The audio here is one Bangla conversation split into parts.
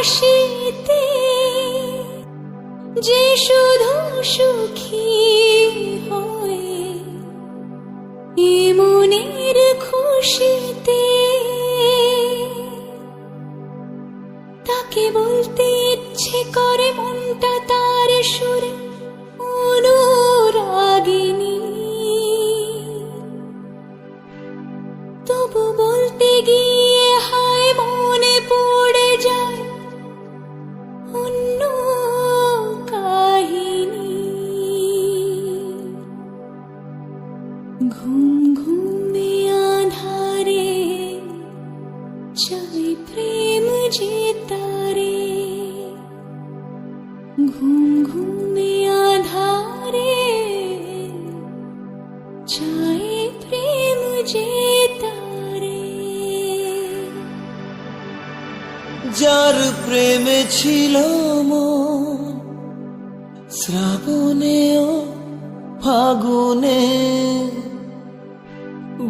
হাসিতে, যে শুধু সুখী হয়ে মনের খুশিতে। তাকে বলতে ইচ্ছে করে মনটা তার সুরে অনুরাগিনী। তবু বলতে গিয়ে যার প্রেমে ছিল মন শ্রাবণেও ফাগুনে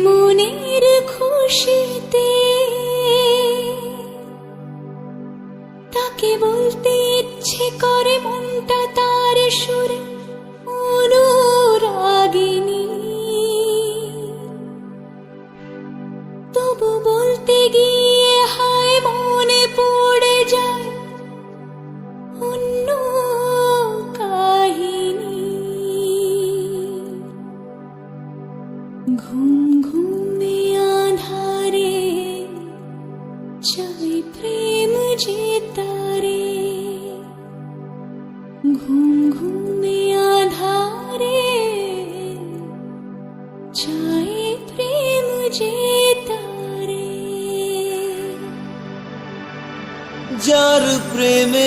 মনের খুশিতে। তাকে বলতে ইচ্ছে করে মনটা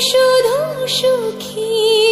শুধু সুখী।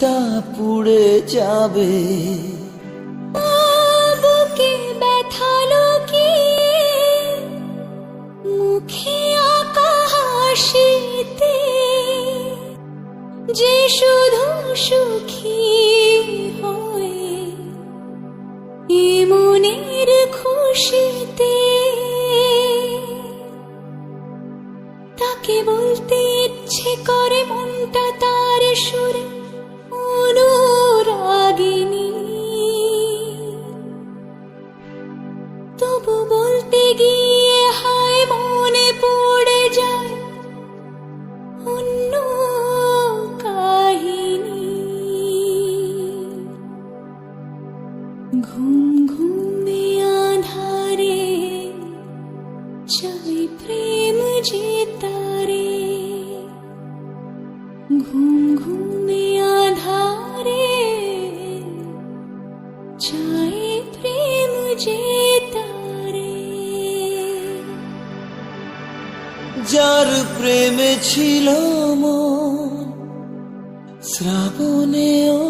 তা পুড়ে যাবে। বুকে ব্যথালো কি মুখে আঁকা হাসিতে যে শুধু সুখী ঘুম ঘুমে আধারে, চাই প্রেম যে তারে। ঘুম চাই প্রেম যে তারে। যার প্রেমে ছিল মন শ্রাবণেও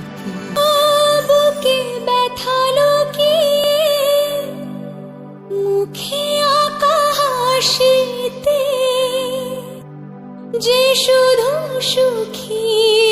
যে শুধু সুখী।